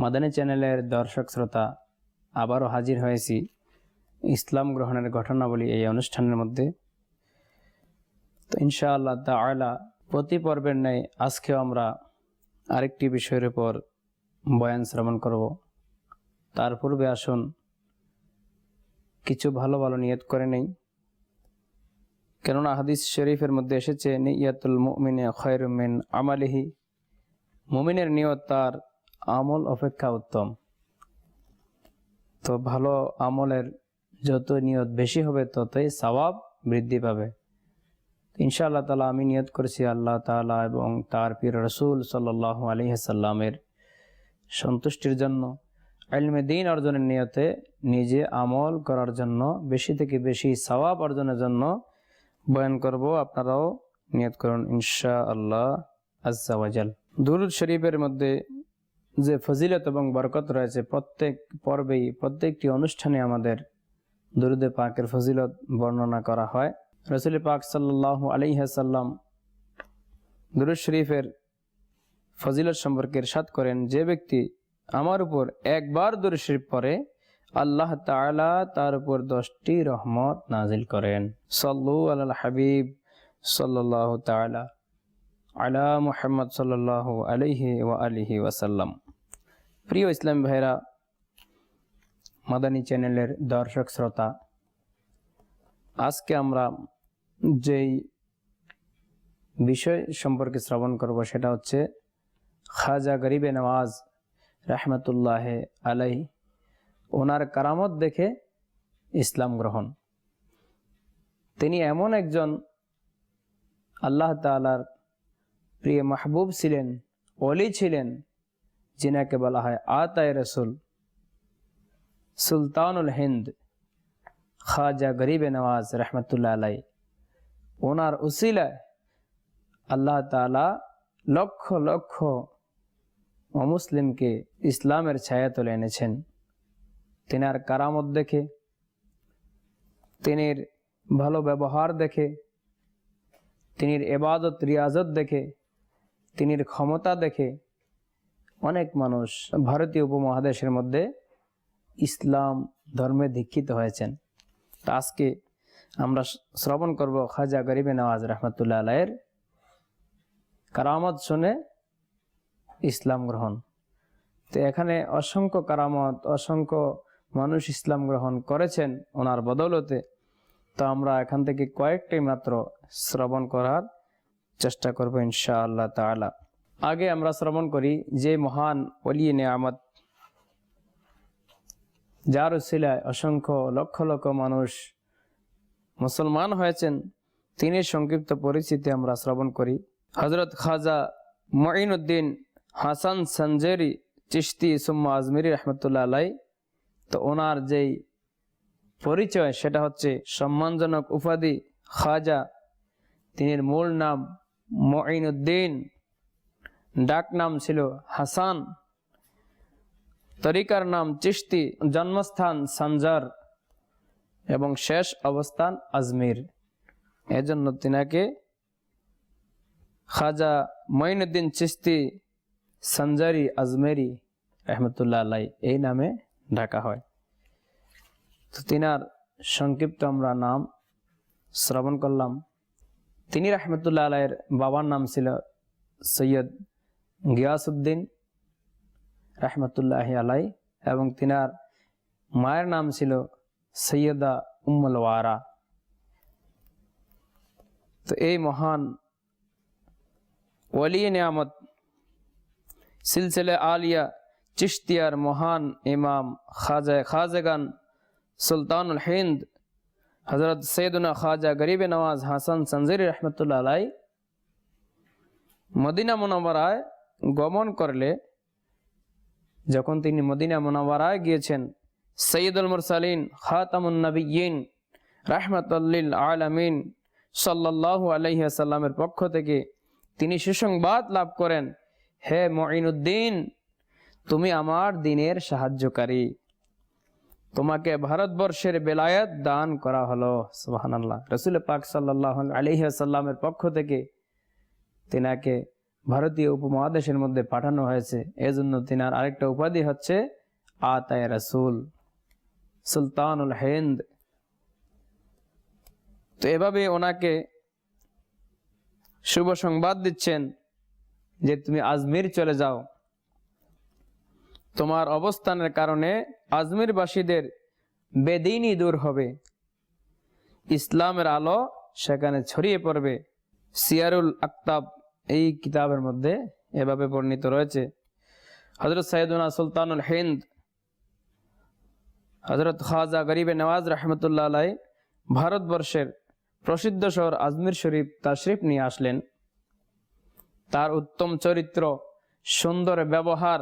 মাদানী চ্যানেলের দর্শক শ্রোতা, আবারও হাজির হয়েছি ইসলাম গ্রহণের ঘটনাবলী এই অনুষ্ঠানের মধ্যে। তো ইনশাআল্লাহ তাআলা প্রতি পর্বের ন্যায় আজকেও আমরা আরেকটি বিষয়ের উপর বয়ান শ্রবণ করব। তার পূর্বে আসুন, কিছু ভালো ভালো নিয়ত করে নেই। কেননা হাদিস শরীফের মধ্যে এসেছে, নিয়াতুল মুমিনে খয়রুমিন আমালিহি। মুমিনের নিয়ত তার আমল অপেক্ষা উত্তম। তো ভালো আমলের যত নিয়ত বেশি হবে, ততই সওয়াব বৃদ্ধি পাবে। ইনশাআল্লাহ তালা আমি নিয়ত করেছি আল্লাহ তালা এবং তার পীর রসুল সাল্লাহ আলহিহাসাল্লামের সন্তুষ্টির জন্য। আলমে দিন অর্জনের নিয়তে নিজে আমল করার জন্য, বেশি থেকে বেশি সওয়াব অর্জনের জন্য বয়ান করব। আপনারাও নিয়ত করুন ইনশা আল্লাহ আজাল দুরুদ শরীফের মধ্যে যে ফজিলত এবং বরকত রয়েছে, প্রত্যেক পর্বেই, প্রত্যেকটি অনুষ্ঠানে আমাদের দুরুদে পাকের ফজিলত বর্ণনা করা হয়। রসুল পাক সাল্লাহ আলিহাসাল্লাম দুরুদ শরীফের ফজিলত সম্পর্কে সাত করেন, যে ব্যক্তি আমার উপর একবার দুরুদ শরীফ পরে আল্লাহ তাআলা তার উপর দশটি রহমত নাজিল করেন। সল্লু আল হাবিব সাল্লাহ তাআলা আলা মুহাম্মদ সাল্লাহ আলহি ওয়া আলিহি ওয়াসাল্লাম। প্রিয় ইসলাম ভাইরা, মাদানী চ্যানেলের দর্শক শ্রোতা, আজকে আমরা যেই বিষয় সম্পর্কে শ্রবণ করব সেটা হচ্ছে খাজা গরিবে নওয়াজ রহমতুল্লাহ আলাই ওনার কারামত দেখে ইসলাম গ্রহণ। তিনি এমন একজন আল্লাহ তালার প্রিয় মাহবুব ছিলেন অলি ছিলেন যিনাকে বলা হয় আতায় রসুল, সুলতানুল হিন্দ, খাজা গরিবে নওয়াজ রহমতুল্লাহ আলাই। ওনার উসিলায় আল্লাহ তালা লক্ষ লক্ষ অমুসলিমকে ইসলামের ছায়া তুলে এনেছেন। তিনার কারামত দেখে, তিনির ভালো ব্যবহার দেখে, তিনির এবাদত, রিয়াজত দেখে, তিনির ক্ষমতা দেখে অনেক মানুষ ভারতীয় উপমহাদেশের মধ্যে ইসলাম ধর্মে দীক্ষিত হয়েছেন। তা আজকে আমরা শ্রবণ করব খাজা গরিবে নওয়াজ রহমতুল্লাহ আলাইয়ের কারামত শুনে ইসলাম গ্রহণ। তো এখানে অসংখ্য কারামত, অসংখ্য মানুষ ইসলাম গ্রহণ করেছেন ওনার বদৌলতে। তো আমরা এখান থেকে কয়েকটি মাত্র শ্রবণ করার চেষ্টা করব ইনশা আল্লাহ তালা আগে আমরা শ্রবণ করি যে মহান অলিয়ে নেয়ামত, যার উসিলায় অসংখ্য লক্ষ লক্ষ মানুষ মুসলমান হয়েছেন, তিনি সংক্ষিপ্ত পরিচিতি আমরা শ্রবণ করি। হজরত খাজা মঈনুদ্দিন হাসান সঞ্জেরি চিস্তি সুম্মা আজমিরি রহমতুল্লাহ আলাই তো ওনার যেই পরিচয়, সেটা হচ্ছে সম্মানজনক উপাধি খাজা। তিনি মূল নাম মঈনুদ্দিন। ডাক নাম ছিল হাসান। তরিকার নাম চিস্তি জন্মস্থান সঞ্জার এবং শেষ অবস্থান আজমির। এজন্য তিনাকে খাজা মঈনুদ্দিন চিস্তি সঞ্জারি আজমেরি রহমতুল্লাহ আলাই এই নামে ডাকা হয়। তো তিনার সংক্ষিপ্ত আমরা নাম শ্রবণ করলাম। তিনি রহমতুল্লাহ আলাইয়ের বাবার নাম ছিল সৈয়দ গিয়াসুদ্দিন রহমতুল্লাহ আলাই এবং তিনার মায়ের নাম ছিল সৈয়দা উম্মল ওয়ারা। তো এই মহান ওলি নিয়ামত সিলসিলে আলিয়া চিশতিয়ার মহান ইমাম খাজা খাজগান সুলতানুল হিন্দ হজরত সৈয়দুনা খাজা গরিবে নওয়াজ হাসান সঞ্জির রহমতুল্লাহ আলাই মদিনা মুনবরায় গমন করলে, যখন তিনি মদিনা মোনাওয়ারায় গিয়েছেন, সৈয়দুল মুরসালিন খাতামুন নবীন রাহমাতুল্লিল আলামিন সাল্লাল্লাহু আলাইহি আসাল্লামের পক্ষ থেকে তিনি সুসংবাদ লাভ করেন, হে মঈনুদ্দিন, তুমি আমার দিনের সাহায্যকারী। তোমাকে ভারতবর্ষের বেলায়েত দান করা হলো। সুবাহান আল্লাহ রসুল পাক সাল্লাহ আলহি আসাল্লামের পক্ষ থেকে তিনাকে ভারতীয় উপমহাদেশের মধ্যে পাঠানো হয়েছে। এজন্য তিনার আরেকটা উপাধি হচ্ছে আতায় রসুল, সুলতানুল হেন্দ। তো এভাবে ওনাকে শুভ সংবাদ দিচ্ছেন যে তুমি আজমির চলে যাও। তোমার অবস্থানের কারণে আজমিরবাসীদের বেদিনই দূর হবে। ইসলামের আলো সেখানে ছড়িয়ে পড়বে। সিয়ারুল আক্তাব এই কিতাবের মধ্যে এভাবে বর্ণিত রয়েছে। হজরত সাইদুনা সুলতানুল হিন্দ হজরত খাজা গরিবে নওয়াজ রহমতুল্লাহ আলাই ভারতবর্ষের প্রসিদ্ধ শহর আজমির শরীফ তাশরিফ নিয়ে আসলেন। তার উত্তম চরিত্র, সুন্দর ব্যবহার,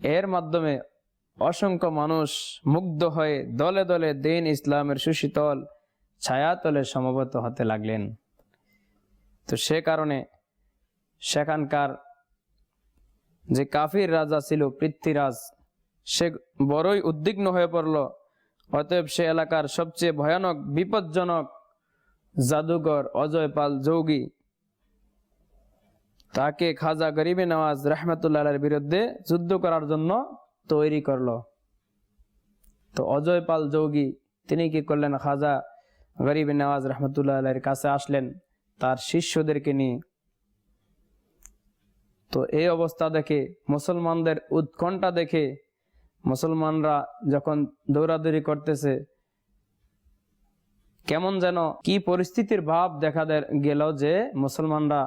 এর মাধ্যমে অসংখ্য মানুষ মুগ্ধ হয়ে দলে দলে দিন ইসলামের সুশীতল ছায়াতলে সমবেত হতে লাগলেন। তো সে কারণে সেখানকার যে কাফির রাজা ছিল, পৃথ্বীরাজ, সে বড়ই উদ্বিগ্ন হয়ে পড়ল। অতএব সে এলাকার সবচেয়ে ভয়ানক, বিপজ্জনক জাদুঘর অজয় পাল যোগী তাকে খাজা গরিবে নওয়াজ রহমতুল্লাহের বিরুদ্ধে যুদ্ধ করার জন্য তৈরি করল। তো অজয় পাল যোগী তিনি কি করলেন? খাজা গরিবে নওয়াজ রহমতুল্লাহ কাছে আসলেন। তার শিষ্যদেরকে নিয়ে। তো এই অবস্থা দেখে মুসলমানদের উৎকণ্ঠা দেখে মুসলমানরা যখন দৌড়াদৌড়ি করতেছে, কেমন যেন কি পরিস্থিতির ভাব দেখা গেল যে মুসলমানরা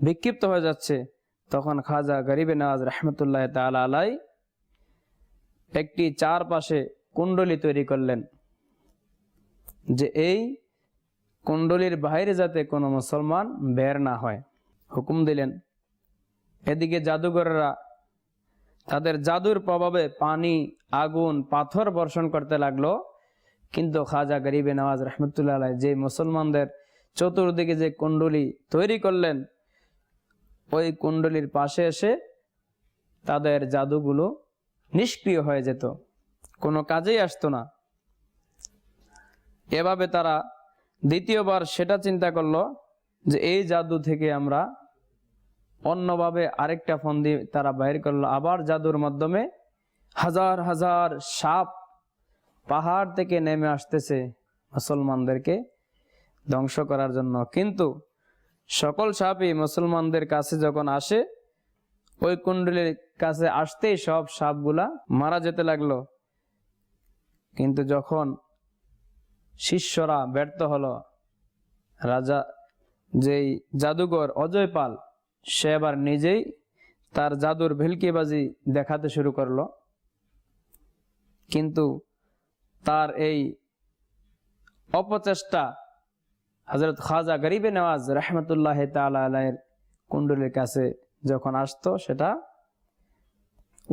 বিক্ষিপ্ত হয়ে যাচ্ছে। তখন খাজা গরিবে নওয়াজ রহমতুল্লাহ তালা আলাই একটি চারপাশে কুণ্ডলী তৈরি করলেন। যে এই কুণ্ডলীর বাইরে যাতে কোনো মুসলমান বের না হয়। হুকুম দিলেন, এদিকে জাদুঘররা তাদের জাদুর প্রভাবে পানি, আগুন, পাথর বর্ষণ করতে লাগল। কিন্তু খাজা গরিবে নওয়াজ রহমতুল্লাহ যে মুসলমানদের চতুর্দিকে যে কুণ্ডলী তৈরি করলেন, ওই কুণ্ডলীর পাশে এসে তাদের জাদুগুলো নিষ্ক্রিয় হয়ে যেত। কোনো কাজেই আসতো না। এভাবে তারা দ্বিতীয়বার সেটা চিন্তা করল যে এই জাদু থেকে আমরা অন্যভাবে আরেকটা ফন্দি তারা বাইর করল। আবার জাদুর মাধ্যমে হাজার হাজার সাপ পাহাড় থেকে নেমে আসতেছে মুসলমানদেরকে ধ্বংস করার জন্য। কিন্তু সকল সাপই মুসলমানদের কাছে যখন আসে, ওই কুণ্ডলীর কাছে আসতেই সব সাপগুলা মারা যেতে লাগল। কিন্তু যখন শিষ্যরা ব্যর্থ হলো। রাজা যেই জাদুঘর অজয় পাল, সে এবার নিজেই তার জাদুর ভেলকিবাজি দেখাতে শুরু করল। কিন্তু তার এই অপচেষ্টা হজরত খাজা গরিবে নওয়াজ রহমতুল্লাহ তালের কুণ্ডলীর কাছে যখন আসতো, সেটা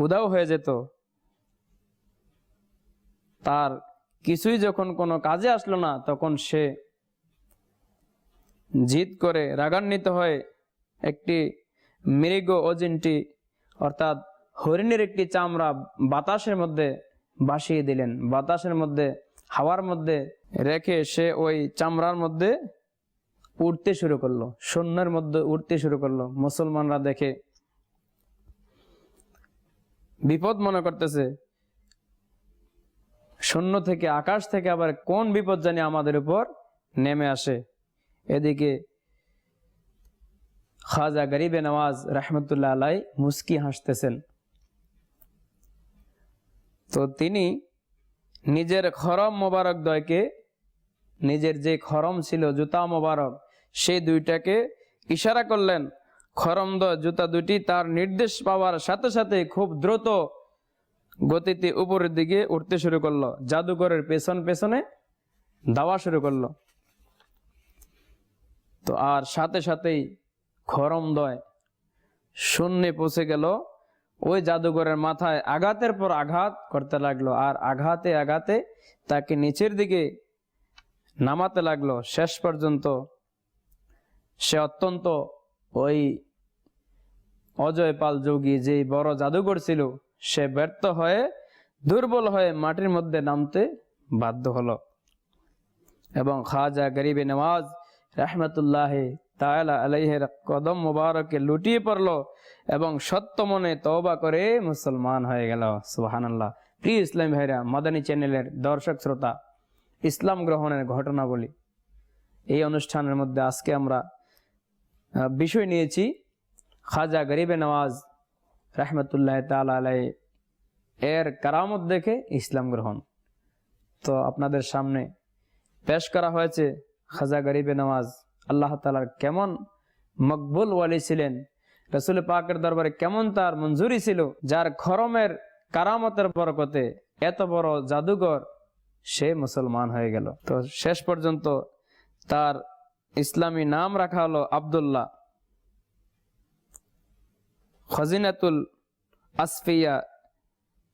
উদাও হয়ে যেত। তার কিছুই যখন কোনো কাজে আসলো না, তখন সে জিদ করে রাগান্বিত হয়ে একটি মৃগ অজিনটি, অর্থাৎ হরিণের একটি চামড়া বাতাসের মধ্যে বাসিয়ে দিলেন। বাতাসের মধ্যে, হাওয়ার মধ্যে রেখে সে ওই চামড়ার মধ্যে উঠতে শুরু করল। সৈন্যের মধ্যে উঠতে শুরু করল। মুসলমানরা দেখে বিপদ মনে করতেছে। শূন্য থেকে আকাশ থেকে আবার কোন বিপদ জানি আমাদের উপর নেমে আসে। এদিকে খাজা গরিবে নওয়াজ রহমতুল্লাহ আলাই মুস্কি হাসতেছেন। তো তিনি নিজের খরম মোবারক দয়কে, নিজের যে খরম ছিল, জুতা মোবারক, সেই দুইটাকে ইশারা করলেন। খরম দ জুতা দুটি তার নির্দেশ পাওয়ার সাথে সাথে খুব দ্রুত গতিতে উপরের দিকে উঠতে শুরু করল। জাদুঘরের পেছন পেছনে দাওয়া শুরু করল। তো আর সাথে সাথেই খরম দয় শূন্যে পৌঁছে গেল। ওই জাদুঘরের মাথায় আঘাতের পর আঘাত করতে লাগল আর আঘাতে আঘাতে তাকে নিচের দিকে নামাতে লাগল। শেষ পর্যন্ত সে অত্যন্ত ওই অজয় পাল যোগী যে বড় জাদুঘর ছিল সে ব্যর্থ হয়ে, দুর্বল হয়ে মাটির মধ্যে নামতে বাধ্য হলো। এবং খাজা গরিবে নওয়াজ রহমতুল্লাহ তালা আলাইহের কদম মুবারকে লুটিয়ে পড়ল এবং সত্য মনে তওবা করে মুসলমান হয়ে গেল। সুবাহান্লাহ প্রিয় ইসলাম ভাইরা, মাদানী চ্যানেলের দর্শক শ্রোতা, ইসলাম গ্রহণের ঘটনাবলী। এই অনুষ্ঠানের মধ্যে আজকে আমরা বিষয় নিয়েছি, খাজা গরিবে নওয়াজ রহমতুল্লাহ তালা আলাই এর কারামত দেখে ইসলাম গ্রহণ। তো আপনাদের সামনে পেশ করা হয়েছে খাজা গরিবে নওয়াজ। আল্লাহ তালার কেমন মকবুল ওয়ালি ছিলেন, রসুল পাকের দরবারে কেমন তার মঞ্জুরি ছিল, যার খরমের কারামতের বরকতে এত বড় জাদুঘর সে মুসলমান হয়ে গেল। তো শেষ পর্যন্ত তার ইসলামী নাম রাখা হলো আবদুল্লাহ। খজিনাতুল আসফিয়া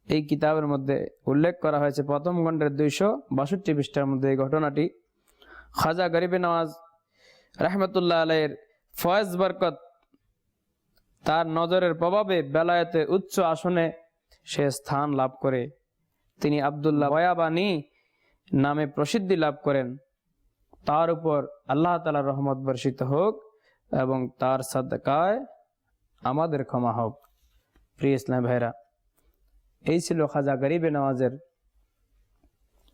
এই কিতাবের মধ্যে উল্লেখ করা হয়েছে। প্রথম খণ্ডের দুইশো বাষট্টি পৃষ্ঠার মধ্যে এই ঘটনাটি। খাজা গরিবে নওয়াজ রহমতুল্লাহ আলাইয়ের ফয়েজ বরকত তার নজরের প্রভাবে বেলায়েতে উচ্চ আসনে সে স্থান লাভ করে। তিনি আবদুল্লাহ বয়াবানী নামে প্রসিদ্ধি লাভ করেন। তার উপর আল্লাহ তালার রহমত বর্ষিত হোক এবং তার সাদকায় আমাদের ক্ষমা হোক। প্রিয় ইসলাম ভাইরা এই ছিল খাজা গরিবে নওয়াজের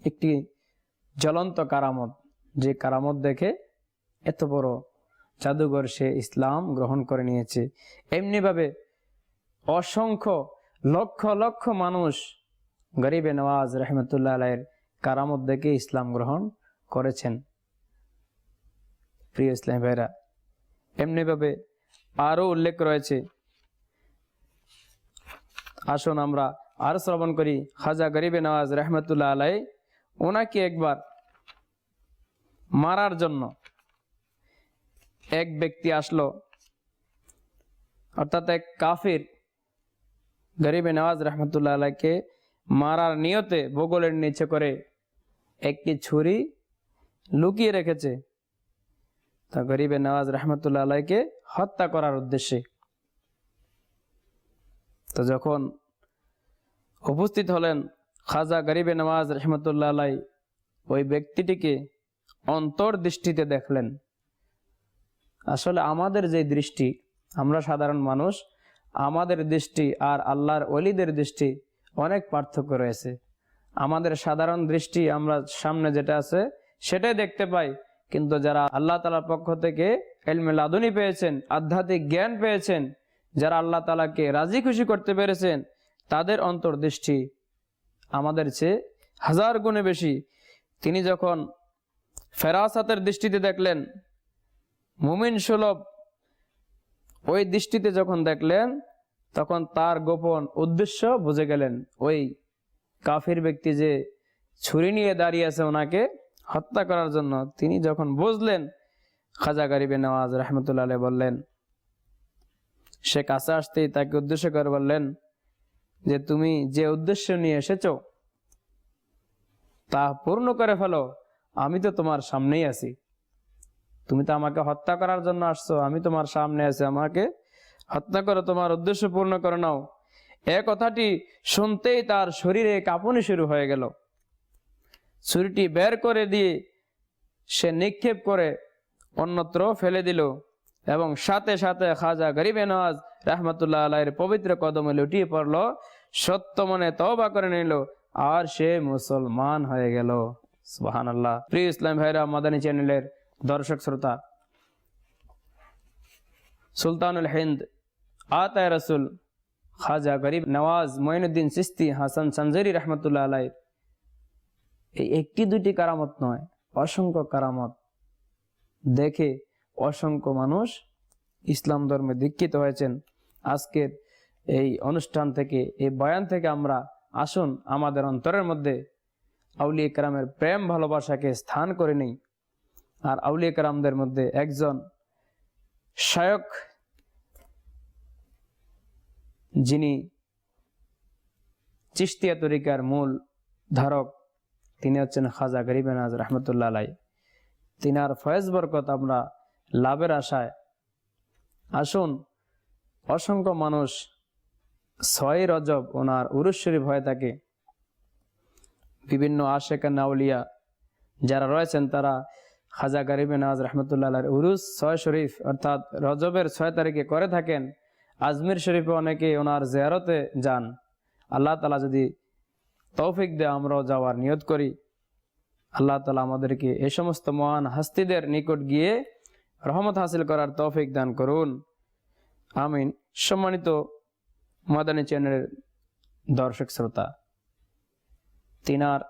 একটি জ্বলন্ত কারামত। যে কারামত দেখে এত বড় জাদুঘর সে ইসলাম গ্রহণ করে নিয়েছে। এমনিভাবে অসংখ্য লক্ষ লক্ষ মানুষ গরিবে নওয়াজ রহমতুল্লাহ আলাইয়ের কারামত দেখে ইসলাম গ্রহণ করেছেন। প্রিয় ইসলাম ভাইরা এমনিভাবে আরও উল্লেখ রয়েছে। আসুন আমরা আরও শ্রবণ করি। খাজা গরিবে নওয়াজ রহমতুল্লাহ আলাই ওনাকে একবার মারার জন্য এক ব্যক্তি আসলো। অর্থাৎ এক কাফির গরিবে নওয়াজ রহমতুল্লাহ আলাইকে মারার নিয়তে বগলের নিচে করে একটি ছুরি লুকিয়ে রেখেছে। তা গরিবে নওয়াজ রহমতুল্লাহ আলাইকে হত্যা করার উদ্দেশ্যে। তো যখন উপস্থিত হলেন খাজা গরিবে নওয়াজ রহমতুল্লাহ আলাই, ওই ব্যক্তিটিকে অন্তর্দৃষ্টিতে দেখলেন। আসলে আমাদের যে দৃষ্টি, আমরা সাধারণ মানুষ, আমাদের দৃষ্টি আর আল্লাহর অলিদের দৃষ্টি অনেক পার্থক্য রয়েছে। আমাদের সাধারণ দৃষ্টি আমরা সামনে যেটা আছে, সেটাই দেখতে পাই। কিন্তু যারা আল্লাহ তালার পক্ষ থেকে এলমে লাদুনি পেয়েছেন, আধ্যাত্মিক জ্ঞান পেয়েছেন, যারা আল্লাহ তালাকে রাজি খুশি করতে পেরেছেন, তাদের অন্তর্দৃষ্টি আমাদের চেয়ে হাজার গুণে বেশি। তিনি যখন ফেরাসাতের দৃষ্টিতে দেখলেন, মুমিন সুলভ ওই দৃষ্টিতে যখন দেখলেন, তখন তার গোপন উদ্দেশ্য বুঝে গেলেন, ওই কাফির ব্যক্তি যে ছুরি নিয়ে দাঁড়িয়ে আছে ওনাকে হত্যা করার জন্য তিনি যখন বুঝলেন, খাজা গরিবে নওয়াজ রহমতুল্লাহ বললেন, সে কাছে আসতেই তাকে উদ্দেশ্য করে বললেন যে, তুমি যে উদ্দেশ্য নিয়ে এসেছ, তা পূর্ণ করে ফেলো। আমি তো তোমার সামনেই আছি। তুমি তো আমাকে হত্যা করার জন্য আসছো। আমি তোমার সামনে আছি। আমাকে হত্যা করে। তোমার উদ্দেশ্য পূর্ণ করে নাও। এ কথাটি শুনতেই তার শরীরে কাঁপুনি শুরু হয়ে গেল। ছুরিটি বের করে দিয়ে সে নিক্ষেপ করে অন্যত্র ফেলে দিল এবং সাথে সাথে খাজা গরিবে নওয়াজ রহমতুল্লাহ আলাইয়ের পবিত্র কদমে লুটিয়ে পড়ল, সত্য মনে তওবা করে নিল, আর সে মুসলমান হয়ে গেল। আল্লাহ প্রিয় ইসলাম ভাইরা, মাদানী চ্যানেলের দর্শক শ্রোতা, সুলতানুল হিন্দ, আতায় রসুল, খাজা গরিব নওয়াজ মঈনুদ্দিন সিস্তি, হাসান সঞ্জরি রহমতুল্লাহ আলাই এই একটি দুটি কারামত নয়, অসংখ্য কারামত। দেখে অসংখ্য মানুষ ইসলাম ধর্মে দীক্ষিত হয়েছেন। আজকের এই অনুষ্ঠান থেকে, এই বয়ান থেকে আমরা আসুন আমাদের অন্তরের মধ্যে আউলিয়া কারামের প্রেম ভালোবাসাকে স্থান করে নেই। আর আউলিয়া কারামদের মধ্যে একজন শায়ক যিনি চিস্তিয়া তরিকার মূল ধারক তিনি হচ্ছেন খাজা গরিব নাজ রহমতুল্লাহ আলাই। তিনার ফয়েজ বরকত আমরা লাভের আশায়। আসুন, অসংখ্য মানুষ ছয় রজব ওনার উরুস শরীফ হয়ে থাকে। বিভিন্ন আশেকা নাউলিয়া যারা রয়েছেন, তারা খাজা গরিব নওয়াজ রহমতুল্লাহ উরুস ছয় শরীফ, অর্থাৎ রজবের ছয় তারিখে করে থাকেন। আজমির শরীফে অনেকে ওনার জেয়ারতে যান। আল্লাহ তালা যদি তৌফিক দেয় আমরাও যাওয়ার নিয়ত করি। আল্লাহ তালা আমাদেরকে এ সমস্ত মহান হাস্তিদের নিকট গিয়ে রহমত হাসিল করার তৌফিক দান করুন। আমিন। সম্মানিত মাদানী চ্যানেলের দর্শক শ্রোতা, তিনার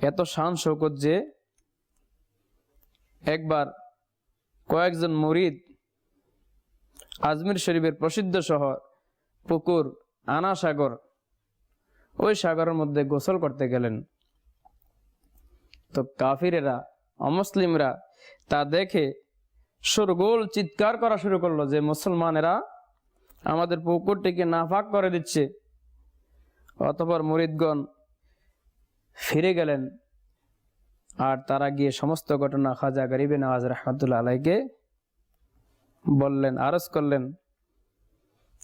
এত শান শৌকত যে একবার কয়েকজন মরিদ আজমির শরীফের প্রসিদ্ধ শহর পুকুর আনা সাগর ওই সাগরের মধ্যে গোসল করতে গেলেন। তো কাফিরেরা, অমুসলিমরা তা দেখে সরগোল চিৎকার করা শুরু করল যে, মুসলমানেরা, আমাদের পুকুরটিকে নাফাক করে দিচ্ছে। অতপর মরিদগণ ফিরে গেলেন। আর তারা গিয়ে সমস্ত ঘটনা খাজা গরিবে নওয়াজ রহমতুল্লাহ আলাইকে বললেন, আরজ করলেন।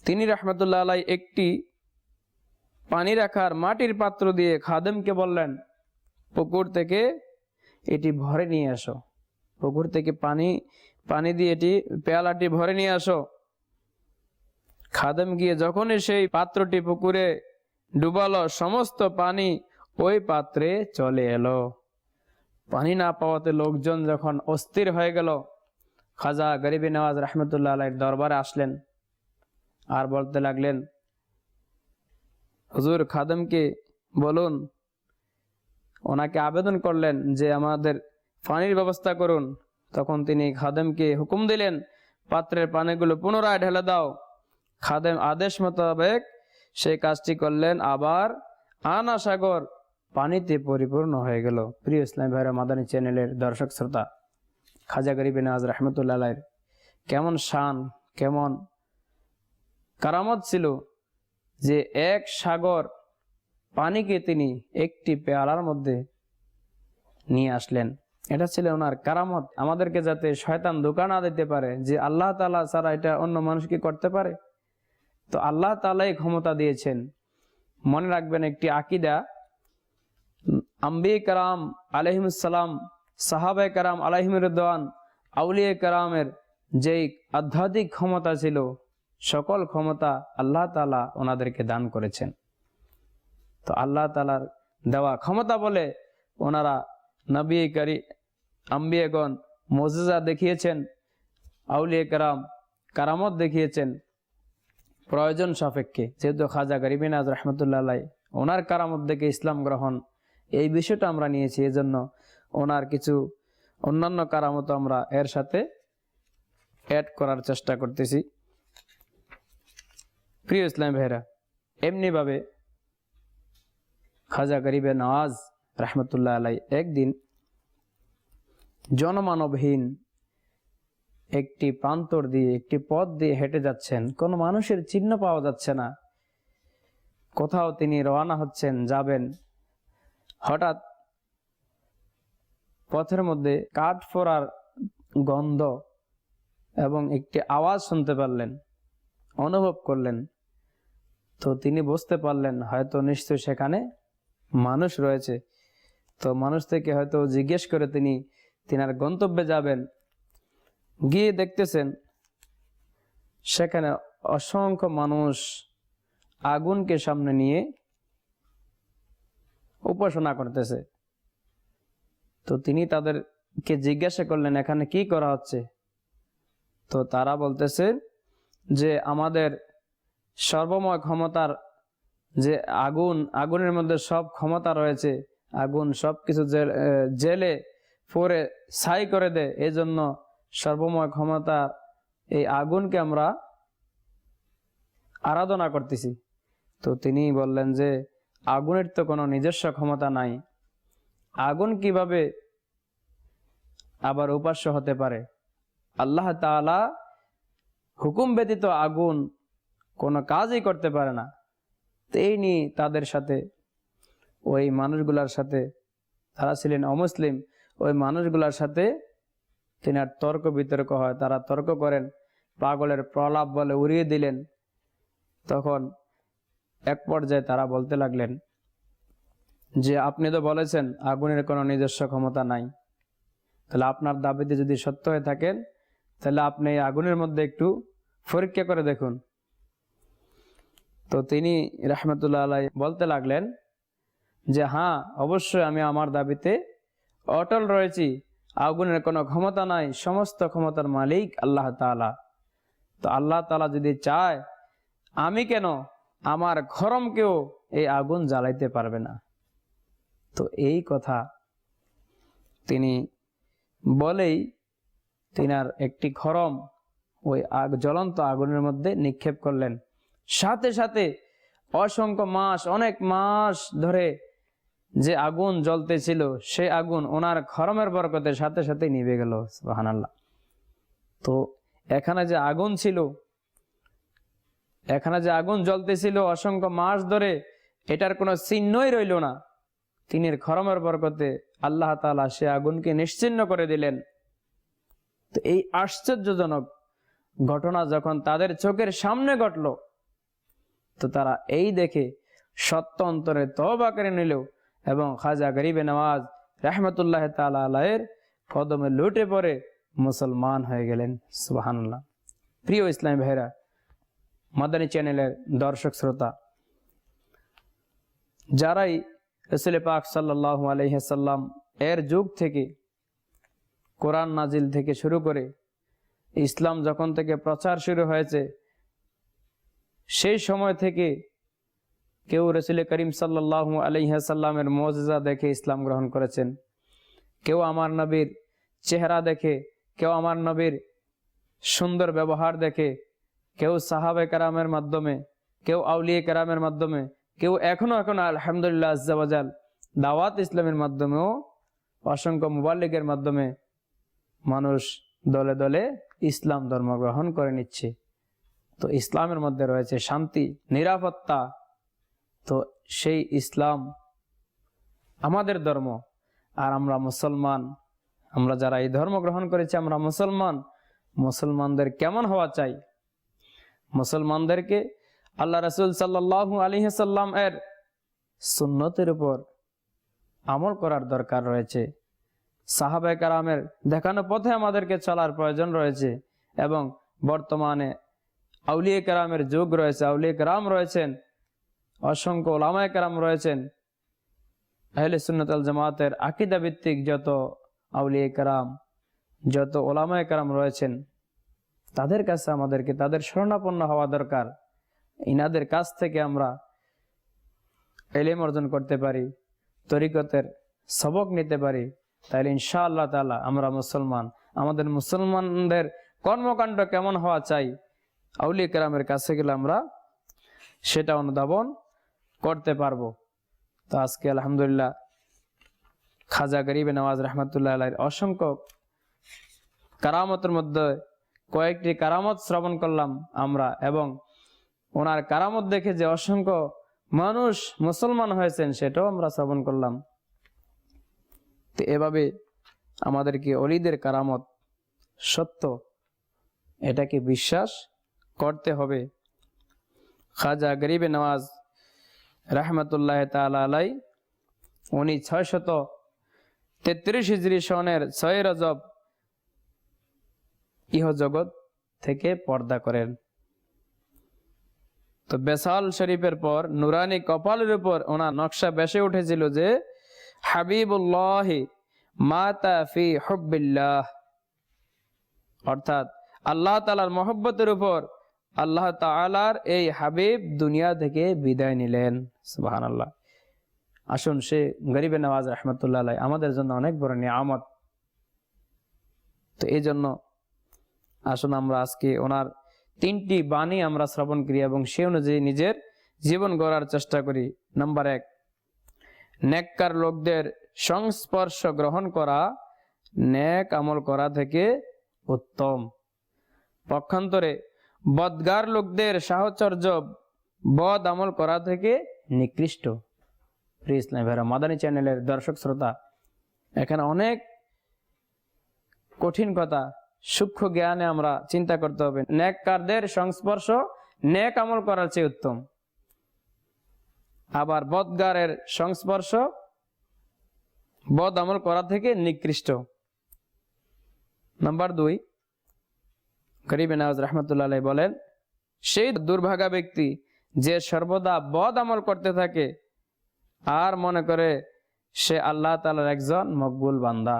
তিনি রহমতুল্লাহ আলাই একটি পানি রাখার মাটির পাত্র দিয়ে খাদেমকে বললেন, পুকুর থেকে এটি ভরে নিয়ে আসো পুকুর থেকে পানি পানি দিয়ে এটি, পেয়ালাটি ভরে নিয়ে আসো। খাদেম গিয়ে যখনই সেই পাত্রটি পুকুরে ডুবালো, সমস্ত পানি ওই পাত্রে চলে এলো। পানি না পাওয়াতে লোকজন যখন অস্থির হয়ে গেল, খাজা গরিবী নওয়াজ রহমতুল্লাহ আলাইয়ের দরবারে আসলেন আর বলতে লাগলেন হুজুর খাদেমকে বলুন? ওনাকে আবেদন করলেন যে আমাদের পানির ব্যবস্থা করুন। তখন তিনি খাদেমকে হুকুম দিলেন, পাত্রের পানিগুলো পুনরায় ঢেলে দাও। খাদেম আদেশ মোতাবেক সেই কাজটি করলেন। আবার আনা সাগর পানিতে পরিপূর্ণ হয়ে গেল। প্রিয় ইসলাম ভাইরা, মাদানী চ্যানেলের দর্শক শ্রোতা, খাজা গরিব নাজ রহমতুল্লাহ কেমন শান, কেমন কারামত ছিল? যে এক সাগর পানিকে তিনি একটি পেয়ালার মধ্যে নিয়ে আসলেন। এটা ছিল ওনার কারামত। আমাদেরকে যাতে শয়তান দোকান না দিতে পারে, যে আল্লাহ তালা ছাড়া এটা অন্য মানুষ কি করতে পারে? তো আল্লাহ তালাই ক্ষমতা দিয়েছেন। মনে রাখবেন একটি আকিদা আম্বি কারাম আলহিমসালাম সাহাবে কারাম আলহিমরদান আউলিয়া কারামের যেই আধ্যাত্মিক ক্ষমতা ছিল সকল ক্ষমতা আল্লাহ তালা ওনাদেরকে দান করেছেন। তো আল্লাহ তালার দেওয়া ক্ষমতা বলে ওনারা নবী কারি আম্বিয়াগণ মজেজা দেখিয়েছেন, আউলিয়া কারাম কারামত দেখিয়েছেন প্রয়োজন সাপেক্ষে। যেহেতু খাজা গরিবিনাজ রহমতুল্লাহ ওনার কারামত দেখে ইসলাম গ্রহণ এই বিষয়টা আমরা নিয়েছি, এজন্য ওনার কিছু অন্যান্য কারামত আমরা এর সাথে অ্যাড করার চেষ্টা করতেছি। প্রিয় ইসলাম ভাইরা এমনিভাবে খাজা গরিবে নওয়াজ রহমতুল্লাহ আলাই একদিন জনমানবহীন একটি প্রান্তর দিয়ে, একটি পথ দিয়ে হেঁটে যাচ্ছেন। কোনো মানুষের চিহ্ন পাওয়া যাচ্ছে না। কোথাও তিনি রওনা হচ্ছেন, যাবেন। হঠাৎ পথের মধ্যে কাঠ ফোড়ার গন্ধ এবং একটি আওয়াজ শুনতে পারলেন, অনুভব করলেন। তো তিনি বুঝতে পারলেন, হয়তো নিশ্চয় সেখানে মানুষ রয়েছে। তো মানুষ থেকে হয়তো জিজ্ঞেস করে তিনি, তিনার গন্তব্যে যাবেন? গিয়ে দেখতেছেন, সেখানে অসংখ্য মানুষ আগুনকে সামনে নিয়ে উপাসনা করতেছে। তো তিনি তাদেরকে জিজ্ঞাসা করলেন, এখানে কি করা হচ্ছে? তো তারা বলতেছে যে, আমাদের সর্বময় ক্ষমতার যে আগুন, আগুনের মধ্যে সব ক্ষমতা রয়েছে। আগুন সব কিছু জেলে পরে ছাই করে দেয়। এই জন্য সর্বময় ক্ষমতা এই আগুনকে আমরা আরাধনা করতেছি। তো তিনি বললেন যে, আগুনের তো কোনো নিজস্ব ক্ষমতা নাই। আগুন কীভাবে আবার উপাস্য হতে পারে? আল্লাহ তালা হুকুম ব্যতীত আগুন কোনো কাজই করতে পারে না। তো এই নিয়ে তাদের সাথে, ওই মানুষগুলার সাথে, তারা ছিলেন অমুসলিম, ওই মানুষগুলার সাথে তিনি আর তর্ক বিতর্ক হয়। তারা তর্ক করেন, পাগলের প্রলাপ বলে উড়িয়ে দিলেন। তখন এক পর্যায়ে তারা বলতে লাগলেন, যে আপনি তো বলেছেন, আগুনের কোনো নিজস্ব ক্ষমতা নাই। তাহলে আপনার দাবিতে যদি সত্য হয়ে থাকেন, তাহলে আপনি আগুনের মধ্যে একটু পরীক্ষা করে দেখুন। তো তিনি রহমতুল্লাহ আলাই বলতে লাগলেন যে হ্যাঁ অবশ্যই আমি আমার দাবিতে অটল রয়েছি। আগুনের কোনো ক্ষমতা নাই, সমস্ত ক্ষমতার মালিক আল্লাহ তালা তো আল্লাহ তালা যদি চায়, আমি কেন আমার ঘরমকেও এই আগুন জ্বালাইতে পারবে না? তো এই কথা তিনি বলেই তিনার একটি খরম ওই আগ জ্বলন্ত আগুনের মধ্যে নিক্ষেপ করলেন। সাথে সাথে অসংখ্য মাস, অনেক মাস ধরে যে আগুন জ্বলতেছিল সে আগুন ওনার খরমের বরকতে সাথে সাথে নিভে গেল, সুবহানাল্লাহ। তো এখানে যে আগুন ছিল, এখানে যে আগুন জ্বলতেছিল অসংখ্য মাস ধরে, এটার কোনো চিহ্নই রইল না। তিনির খরমের বরকতে আল্লাহ তালা সে আগুনকে নিশ্চিন্ন করে দিলেন। তো এই আশ্চর্যজনক ঘটনা যখন তাদের চোখের সামনে ঘটল তো তারা এই দেখে সত্য অন্তরে তবা করে নিল এবং খাজা গরিবে নওয়াজ রহমতুল্লাহ তালা আলাহের কদমে লুটে পড়ে মুসলমান হয়ে গেলেন সুবাহান্লাহ প্রিয় ইসলাম ভাইরা মাদানী চ্যানেলের দর্শক শ্রোতা, যারাই রসুল পাক সাল্লাহ আলহিহাল্লাম এর যুগ থেকে কোরআন নাজিল থেকে শুরু করে ইসলাম যখন থেকে প্রচার শুরু হয়েছে সেই সময় থেকে কেউ রসুল করিম সাল্লাহ আলহিহাসাল্লামের মজা দেখে ইসলাম গ্রহণ করেছেন। কেউ আমার নবীর চেহারা দেখে, কেউ আমার নবীর সুন্দর ব্যবহার দেখে, কেউ সাহাবে কারামের মাধ্যমে, কেউ আউলিয়ে কারামের মাধ্যমে, কেউ এখনও এখনও আলহামদুলিল্লাহ আজাল দাওয়াত ইসলামের মাধ্যমেও অসংখ্য মোবাল্লিকের মাধ্যমে মানুষ দলে দলে ইসলাম ধর্ম গ্রহণ করে নিচ্ছে। তো ইসলামের মধ্যে রয়েছে শান্তি, নিরাপত্তা। তো সেই ইসলাম আমাদের ধর্ম। আর আমরা মুসলমান, আমরা যারা এই ধর্ম গ্রহণ করেছি, আমরা মুসলমান। মুসলমানদের কেমন হওয়া চাই? মুসলমানদেরকে আল্লাহ রসুল সাল্লাহ আলিহাসাল্লাম এর সুন্নতের উপর আমল করার দরকার রয়েছে। সাহাবে কারামের দেখানো পথে আমাদেরকে চলার প্রয়োজন রয়েছে এবং বর্তমানে আউলিয়া কারামের যুগ রয়েছে, আউলিয়া কারাম রয়েছেন, অসংখ্য ওলামায় কারাম রয়েছেন, আহলে সুন্নত আল জামাতের আকিদা ভিত্তিক যত আউলিয়া কারাম, যত ওলামায় কারাম রয়েছেন, তাদের কাছে আমাদেরকে তাদের শরণাপন্ন হওয়া দরকার। ইনাদের কাছ থেকে আমরা এলেম অর্জন করতে পারি, তরিকতের সবক নিতে পারি তাহলে ইনশাআল্লাহ তালা আমরা মুসলমান। আমাদের মুসলমানদের কর্মকাণ্ড কেমন হওয়া চাই? আউলি কেরামের কাছে গেলে আমরা সেটা অনুধাবন করতে পারব। তো আজকে আলহামদুলিল্লাহ খাজা গরিবে নওয়াজ রহমতুল্লাহ আলাইয়ের অসংখ্য কারামতের মধ্যে কয়েকটি কারামত শ্রবণ করলাম আমরা এবং ওনার কারামত দেখে যে অসংখ্য মানুষ মুসলমান হয়েছেন সেটাও আমরা শ্রবণ করলাম। তো এভাবে আমাদেরকে অলিদের কারামত সত্য, এটাকে বিশ্বাস করতে হবে। খাজা গরিবে নওয়াজ রহমতুল্লাহ তালাই উনি ছয় শত তেত্রিশ হিজড়ি সনের ছয় রজব ইহ জগৎ থেকে পর্দা করেন। তো বেসাল শরীফের পর নুরানি কপালের উপর ওনার নকশা বেসে উঠেছিল যে, হাবিবুল্লাহ মাতা ফি হব্বিল্লাহ। অর্থাৎ আল্লাহ তালার মহব্বতের উপর আল্লাহ তালার এই হাবিব দুনিয়া থেকে বিদায় নিলেন। সুবাহান আল্লাহ আসুন, সে গরিবে নওয়াজ রহমতুল্লাহ আমাদের জন্য অনেক বড় নিয়ামত। তো এই জন্য আসুন আমরা আজকে ওনার তিনটি বাণী আমরা শ্রবণ করি এবং সে অনুযায়ী নিজের জীবন গড়ার চেষ্টা করি। নাম্বার এক, নেককার লোকদের সংস্পর্শ গ্রহণ করা, নেক আমল করা থেকে উত্তম। পক্ষান্তরে বদগার লোকদের সাহচর্য বদ আমল করা থেকে নিকৃষ্ট। মাদানী চ্যানেলের দর্শক শ্রোতা, এখানে অনেক কঠিন কথা, সূক্ষ্ম জ্ঞানে আমরা চিন্তা করতে হবে। নেককারদের সংস্পর্শ ন্যাক আমল করার চেয়ে উত্তম। আবার বদগারের সংস্পর্শ বদ আমল করা থেকে নিকৃষ্ট। নাম্বার দুই গরিবে নওয়াজ রহমতুল্লাহ বলেন, সেই দুর্ভাগা ব্যক্তি যে সর্বদা বদ আমল করতে থাকে, আর মনে করে সে আল্লাহ তালার একজন মকবুল বান্দা।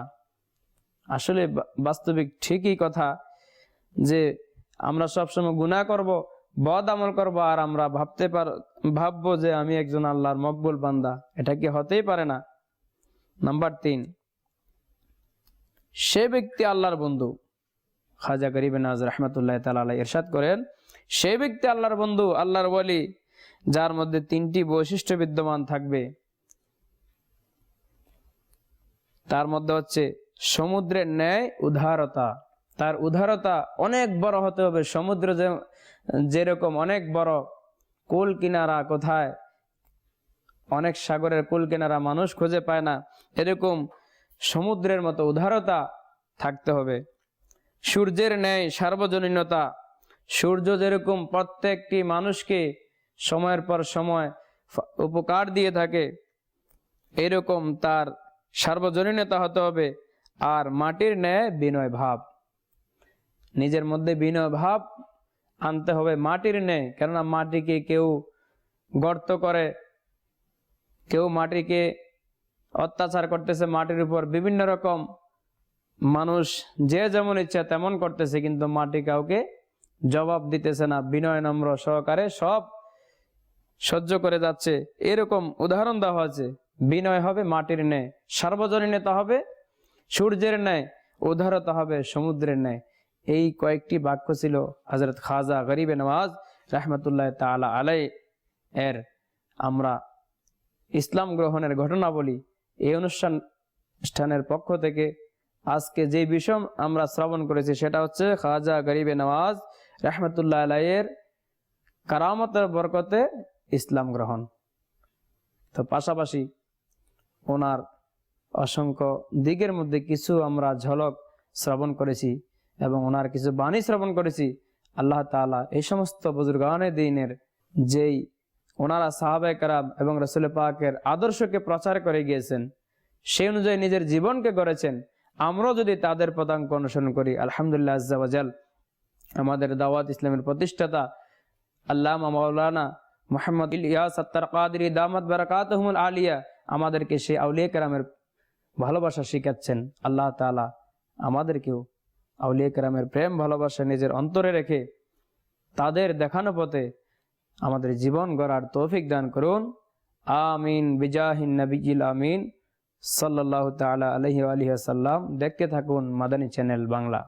আসলে বাস্তবিক ঠিকই কথা যে আমরা সবসময় গুনাহ করব, বদ আমল করব, আর আমরা ভাবতে পার, ভাববো যে আমি একজন আল্লাহর মকবুল বান্দা। এটা কি হতেই পারে না? নাম্বার তিন, সে ব্যক্তি আল্লাহর বন্ধু। খাজা গরিব নাজ রহমতুল্লাহ তালা ইরশাদ করেন, সে ব্যক্তি আল্লাহর বন্ধু, আল্লাহর বলি যার মধ্যে তিনটি বৈশিষ্ট্য বিদ্যমান থাকবে। তার মধ্যে হচ্ছে সমুদ্রের ন্যায় উদারতা। তার উদারতা অনেক বড় হতে হবে, সমুদ্র যে, যেরকম অনেক বড় কুল কিনারা কোথায়, অনেক সাগরের কুল কিনারা মানুষ খুঁজে পায় না, এরকম সমুদ্রের মতো উদারতা থাকতে হবে। সূর্যের ন্যায় সার্বজনীনতা। সূর্য যেরকম প্রত্যেকটি মানুষকে সময়ের পর সময় উপকার দিয়ে থাকে, এরকম তার সার্বজনীনতা হতে হবে আর মাটির ন্যায় বিনয় ভাব। নিজের মধ্যে বিনয় ভাব আনতে হবে মাটির ন্যায়, কেননা মাটিকে কেউ গর্ত করে, কেউ মাটিকে অত্যাচার করতেছে মাটির উপর বিভিন্ন রকম মানুষ যে যেমন ইচ্ছা তেমন করতেছে, কিন্তু মাটি কাউকে জবাব দিতেছে না। বিনয় নম্র সহকারে সব সহ্য করে যাচ্ছে। এরকম উদাহরণ দেওয়া হয়েছে। বিনয় হবে মাটির ন্যায় সার্বজনীনতা হবে সূর্যের ন্যায়, উদারতা হবে সমুদ্রের ন্যায়। এই কয়েকটি বাক্য ছিল হজরত খাজা গরিবে নওয়াজ রহমতুল্লাহ তালা আলাই এর। আমরা ইসলাম গ্রহণের ঘটনা বলি এই অনুষ্ঠান অনুষ্ঠানের পক্ষ থেকে আজকে যে বিষয় আমরা শ্রবণ করেছি, সেটা হচ্ছে খাজা গরিবে নওয়াজ রহমতুল্লাহ আলাইয়ের কারামতের বরকতে ইসলাম গ্রহণ। তো পাশাপাশি ওনার অসংখ্য দিকের মধ্যে কিছু আমরা ঝলক শ্রবণ করেছি এবং ওনার কিছু বাণী শ্রবণ করেছি, আল্লাহ তাআলা এই সমস্ত বুজুর্গানে দিনের যেই ওনারা সাহাবে কারাম এবং রসুল পাকের আদর্শকে প্রচার করে গিয়েছেন, সেই অনুযায়ী নিজের জীবনকে গড়েছেন আমরাও যদি তাদের পদাঙ্ক অনুসরণ করি, আলহামদুলিল্লাহ আজ্জাবাজাল আমাদের দাওয়াত ইসলামের প্রতিষ্ঠাতা আল্লাহ মাওলানা মোহাম্মদ ইলিয়াস আত্তার কাদরি দামাত বারাকাতহুমুল আলিয়া আমাদেরকে সেই আউলিয়া কেরামের ভালোবাসা শিখাচ্ছেন। আল্লাহ তাআলা আমাদেরকেও আউলিয়া কেরামের প্রেম, ভালোবাসা নিজের অন্তরে রেখে তাদের দেখানো পথে আমাদের জীবন গড়ার তৌফিক দান করুন। আমিন, বিজাহিন নবীল আমিন। সাল্লাল্লাহু তালা আলহি ওয়া আলিহি ওয়াসাল্লাম। দেখতে থাকুন মাদানী চ্যানেল বাংলা।